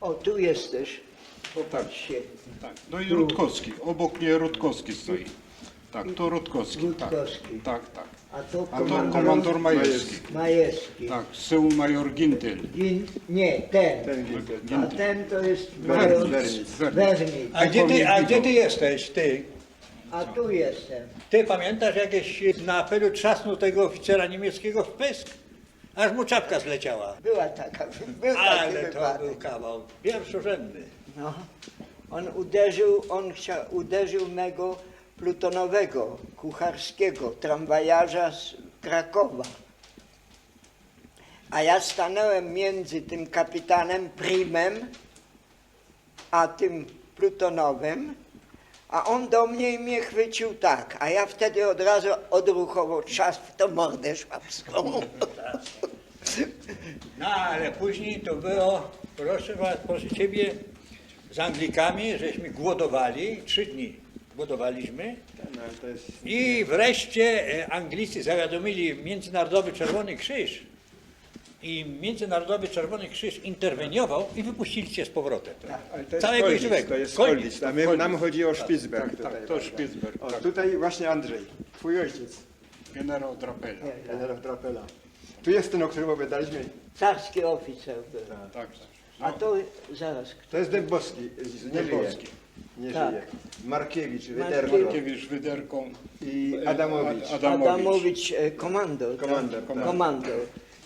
O, tu jesteś. Popatrzcie. Tak. No i Rutkowski. Obok mnie Rutkowski stoi. Tak, to Rutkowski. Rutkowski. Tak, tak. tak. A to A to komandor komandor Majewski. Majewski. Tak, z tyłu major Gintyl. Gin, nie, ten. A ten to jest Wernic. Wernic. A gdzie ty, a gdzie ty jesteś, ty? A tu jestem. Ty pamiętasz jakieś na apelu trzasnął tego oficera niemieckiego w pysk? Aż mu czapka zleciała. Była taka, był taki Ale to wypadek. był kawał pierwszorzędny. No. On uderzył, on chciał, uderzył mego plutonowego, kucharskiego, tramwajarza z Krakowa. A ja stanąłem między tym kapitanem Primem, a tym plutonowym, a on do mnie i mnie chwycił tak, a ja wtedy od razu odruchowo czas w tą mordę szwabską. No ale później to było, proszę was, proszę ciebie, z Anglikami, żeśmy głodowali, trzy dni głodowaliśmy No, to jest... i wreszcie e, Anglicy zawiadomili Międzynarodowy Czerwony Krzyż i Międzynarodowy Czerwony Krzyż interweniował i wypuścili cię z powrotem. Ale to jest Całego żywego. to jest Kolnic. Kolnic. A my, nam chodzi o Spitsberg Tak, tutaj. tak, to prawda? Spitsberg. O, Tak. tutaj właśnie Andrzej, twój ojciec, Generał Drapela. generał Drapela. Tu jest ten, o którym opowiadaliśmy. Carski oficer był. Tak, tak. A to zaraz, To jest Dębowski, z- nie żyje. Dębowski. Nie Tak. żyje. Markiewicz. Wyderko Markiewicz, Wyderką. i Adamowicz. Ad- Adamowicz. Adamowicz, e, komandor. tak? Komandor, tak. Komandor.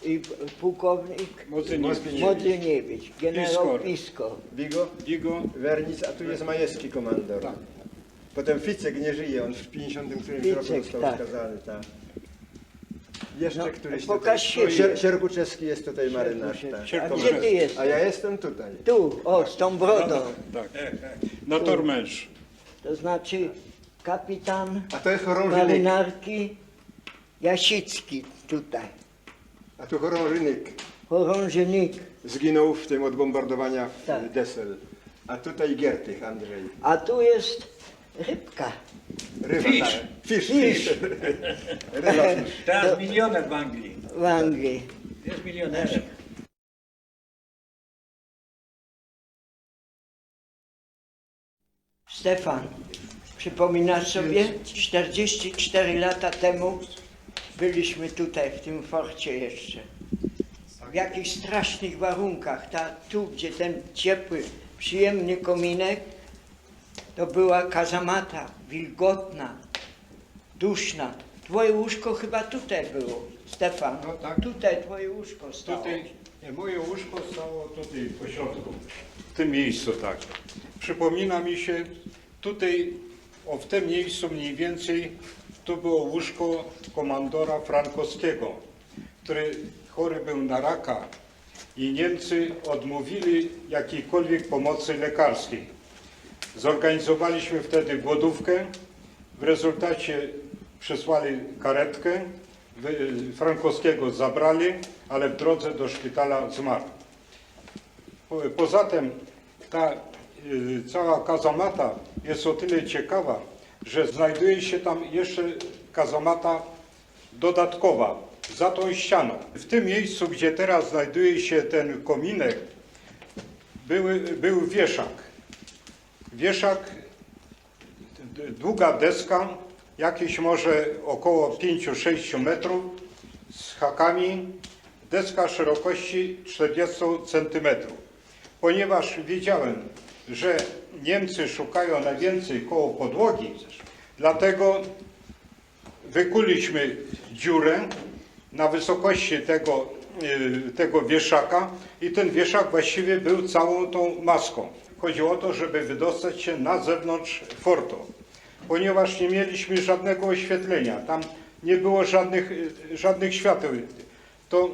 I p- pułkownik Modzyniewicz. Modyniewicz, generał Piskor. Pisko. Bigo, Digo. Wernic, a tu jest Majewski komandor. Tak. Potem Ficek nie żyje, on w 50 którymś Ficek, roku został tak. skazany. Tak. Jeszcze No, któryś pokaż. Sier- Sierkuczewski jest tutaj marynarz. Tak. A gdzie ty jesteś? A ja jestem tutaj. Tu, o, z tą brodą. Tak. Na Tormęż. To znaczy kapitan A to jest chorążynek. marynarki Jasicki tutaj. A tu chorążynek Chorążynik. zginął w tym od bombardowania w Tak. Desel. A tutaj Giertych, Andrzej. A tu jest rybka. Ryba, Fish. tak. Fish, Fish. fish. Ryba fish. Teraz milioner w Anglii. W Anglii. Jest milionerem. Stefan, przypominasz sobie? 44 lata temu byliśmy tutaj, w tym forcie jeszcze. W jakichś strasznych warunkach. Ta, tu, gdzie ten ciepły, przyjemny kominek, to była kazamata, wilgotna, duszna. Twoje łóżko chyba tutaj było, Stefan. No tak. Tutaj twoje łóżko stało. Tutaj nie, moje łóżko stało tutaj po środku, w tym miejscu tak. Przypomina mi się, tutaj, o w tym miejscu mniej więcej, tu było łóżko komandora Frankowskiego, który chory był na raka i Niemcy odmówili jakiejkolwiek pomocy lekarskiej. Zorganizowaliśmy wtedy głodówkę. W rezultacie przysłali karetkę. Frankowskiego zabrali, ale w drodze do szpitala zmarł. Po- Poza tym ta y, cała kazamata jest o tyle ciekawa, że znajduje się tam jeszcze kazamata dodatkowa za tą ścianą. W tym miejscu, gdzie teraz znajduje się ten kominek, były, był wieszak. Wieszak, długa deska, jakieś może około 5-6 metrów z hakami, deska szerokości 40 centymetrów. Ponieważ wiedziałem, że Niemcy szukają najwięcej koło podłogi, dlatego wykuliśmy dziurę na wysokości tego, y, tego wieszaka i ten wieszak właściwie był całą tą maską. Chodziło o to, żeby wydostać się na zewnątrz fortu. Ponieważ nie mieliśmy żadnego oświetlenia, tam nie było żadnych, żadnych świateł, to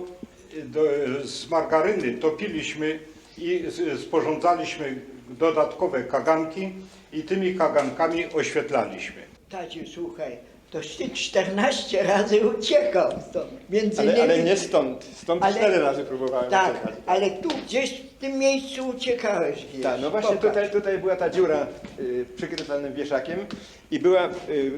do, z margaryny topiliśmy i sporządzaliśmy dodatkowe kaganki i tymi kagankami oświetlaliśmy. Tacie, słuchaj, ty 14 razy uciekał stąd. Między Ale, ale innymi- nie stąd. Stąd Ale- cztery razy próbowałem Tak, uciekać. ale tu gdzieś w tym miejscu uciekałeś gdzieś. Tak, no właśnie Popatrz. tutaj, tutaj była ta dziura y, przykryta tym wieszakiem i była y,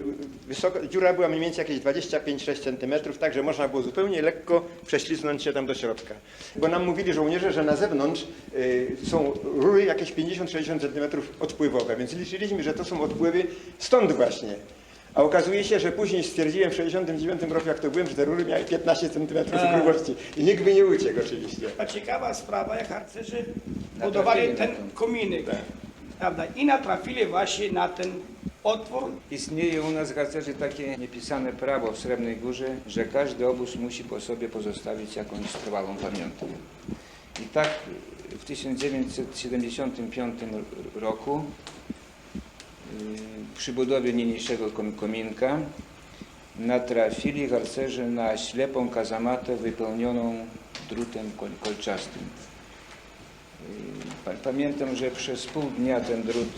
wysoko, dziura była mniej więcej jakieś 25-6 cm, tak że można było zupełnie lekko prześliznąć się tam do środka. Bo nam mówili żołnierze, że na zewnątrz y, są rury jakieś 50-60 cm odpływowe, więc liczyliśmy, że to są odpływy stąd właśnie. A okazuje się, że później stwierdziłem w 69 roku, jak to byłem, że te rury miały 15 cm grubości i nikt by nie uciekł oczywiście. A ciekawa sprawa, jak harcerzy budowali ten kominek, prawda, i natrafili właśnie na ten otwór. Istnieje u nas w harcerzy takie niepisane prawo w Srebrnej Górze, że każdy obóz musi po sobie pozostawić jakąś trwałą pamiątkę. I tak w 1975 roku przy budowie niniejszego kom- kominka natrafili harcerze na ślepą kazamatę wypełnioną drutem kol- kolczastym. Pa- Pamiętam, że przez pół dnia ten drut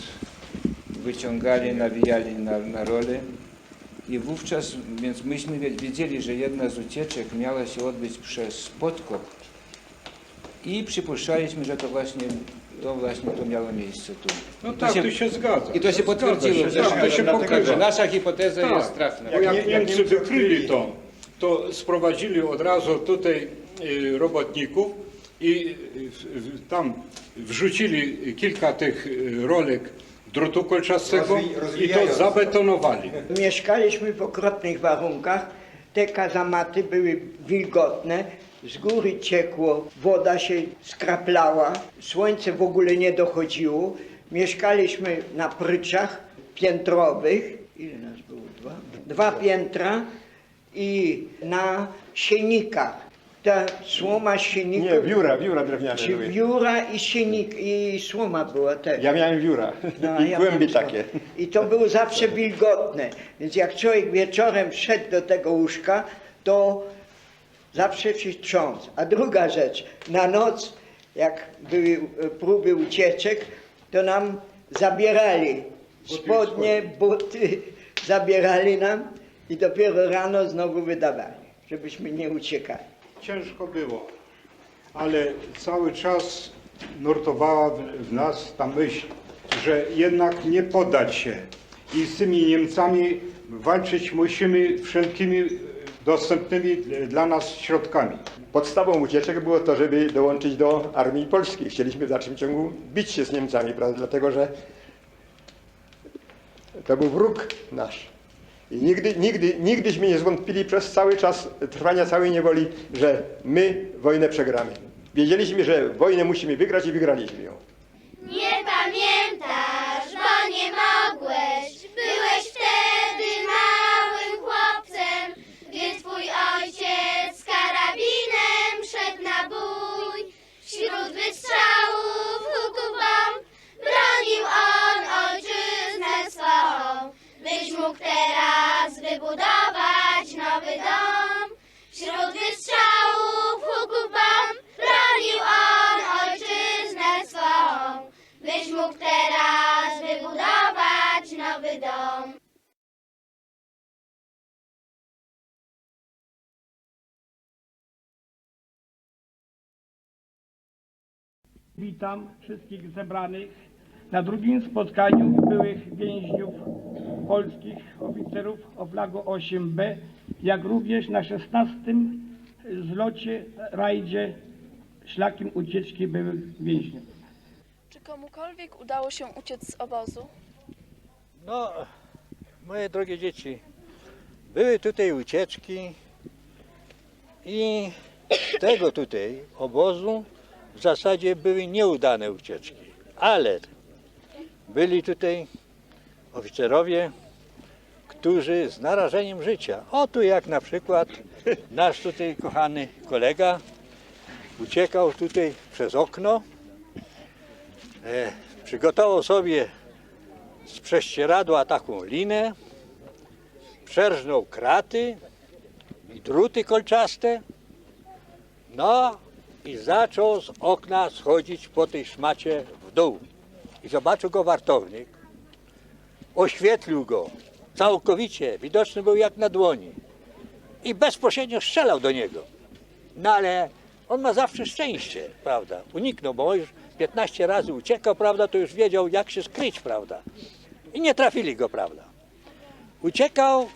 wyciągali, nawijali na, na rolę i wówczas, więc myśmy wie- wiedzieli, że jedna z ucieczek miała się odbyć przez podkop i przypuszczaliśmy, że to właśnie to właśnie to miało miejsce tu. No I to tak, tu się zgadza. I to się potwierdziło. się, zresztą, tak, to się dlatego, pokrywa. Nasza hipoteza Tak. jest trafna. Bo jak Jak Niemcy wykryli to, to sprowadzili od razu tutaj y, robotników i y, tam wrzucili kilka tych y, rolek drutu kolczastego Rozwi- i to rozwijając. zabetonowali. Mieszkaliśmy w okropnych warunkach. Te kazamaty były wilgotne. Z góry ciekło, woda się skraplała, słońce w ogóle nie dochodziło. Mieszkaliśmy na pryczach piętrowych. Ile nas było? Dwa? Dwa piętra i na sienikach. Ta słoma z sieników. Nie, biura, biura drewniane Czy były. wióra i sienik, i słoma była też. Ja miałem biura No, i ja głębi takie. I to było zawsze wilgotne. Więc jak człowiek wieczorem szedł do tego łóżka, to zawsze się trząsł. A druga rzecz, na noc, jak były próby ucieczek, to nam zabierali spodnie, buty, zabierali nam i dopiero rano znowu wydawali, żebyśmy nie uciekali. Ciężko było, ale cały czas nurtowała w, nas ta myśl, że jednak nie poddać się i z tymi Niemcami walczyć musimy wszelkimi dostępnymi dla nas środkami. Podstawą ucieczek było to, żeby dołączyć do armii polskiej. Chcieliśmy w dalszym ciągu bić się z Niemcami, prawda? dlatego że to był wróg nasz. I nigdy, nigdy, nigdyśmy nie zwątpili przez cały czas trwania całej niewoli, że my wojnę przegramy. Wiedzieliśmy, że wojnę musimy wygrać i wygraliśmy ją. Nie pamiętasz, dom. Witam wszystkich zebranych na drugim spotkaniu byłych więźniów polskich, oficerów o flagu 8B, jak również na 16 zlocie, rajdzie szlakiem ucieczki byłych więźniów. Czy komukolwiek udało się uciec z obozu? No, moje drogie dzieci, były tutaj ucieczki i tego tutaj obozu w zasadzie były nieudane ucieczki, ale byli tutaj oficerowie, którzy z narażeniem życia, o tu jak na przykład nasz tutaj kochany kolega uciekał tutaj przez okno, e, przygotował sobie z prześcieradła taką linę, przerżnął kraty i druty kolczaste, no i zaczął z okna schodzić po tej szmacie w dół. I zobaczył go wartownik, oświetlił go całkowicie widoczny był jak na dłoni i bezpośrednio strzelał do niego. No ale on ma zawsze szczęście, prawda? Uniknął, bo już 15 razy uciekał, prawda? To już wiedział, jak się skryć, prawda? I nie trafili go, prawda? Uciekał,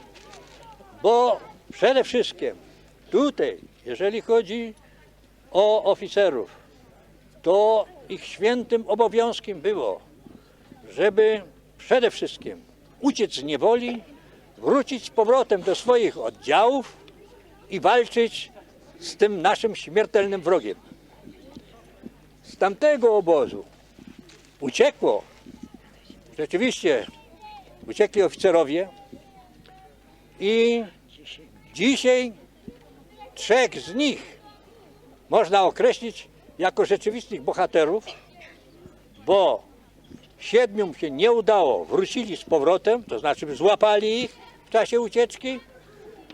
bo przede wszystkim tutaj, jeżeli chodzi o oficerów, to ich świętym obowiązkiem było, żeby przede wszystkim uciec z niewoli, wrócić z powrotem do swoich oddziałów i walczyć z tym naszym śmiertelnym wrogiem. Z tamtego obozu uciekło, rzeczywiście uciekli oficerowie i dzisiaj trzech z nich można określić jako rzeczywistych bohaterów, bo siedmiu się nie udało, wrócili z powrotem, to znaczy złapali ich w czasie ucieczki,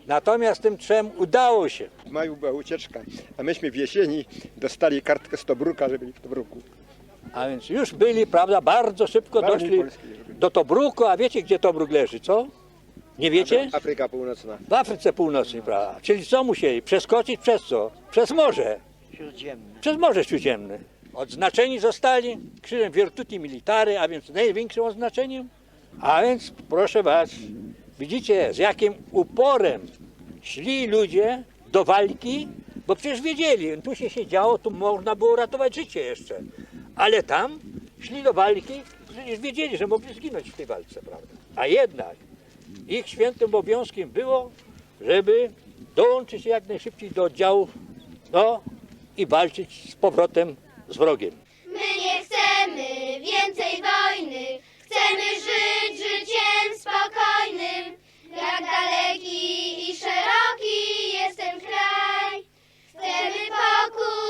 natomiast tym trzem udało się. W maju była ucieczka, a myśmy w jesieni dostali kartkę z Tobruka, że byli w Tobruku. A więc już byli, prawda, bardzo szybko W armii doszli polskiej do Tobruku, a wiecie gdzie Tobruk leży, co? Nie wiecie? Afryka Północna. W Afryce Północnej, prawda? Czyli co musieli? Przeskoczyć przez co? Przez morze. Śródziemne. Przez Morze Śródziemne. Odznaczeni zostali krzyżem Virtuti Military, a więc największym odznaczeniem. A więc proszę Was, widzicie z jakim uporem szli ludzie do walki, bo przecież wiedzieli, tu się siedziało, tu można było ratować życie jeszcze. Ale tam szli do walki, przecież wiedzieli, że mogli zginąć w tej walce, prawda? A jednak ich świętym obowiązkiem było, żeby dołączyć jak najszybciej do oddziałów, no i walczyć z powrotem z wrogiem. My nie chcemy więcej wojny, chcemy żyć życiem spokojnym. Jak daleki i szeroki jest ten kraj. Chcemy pokój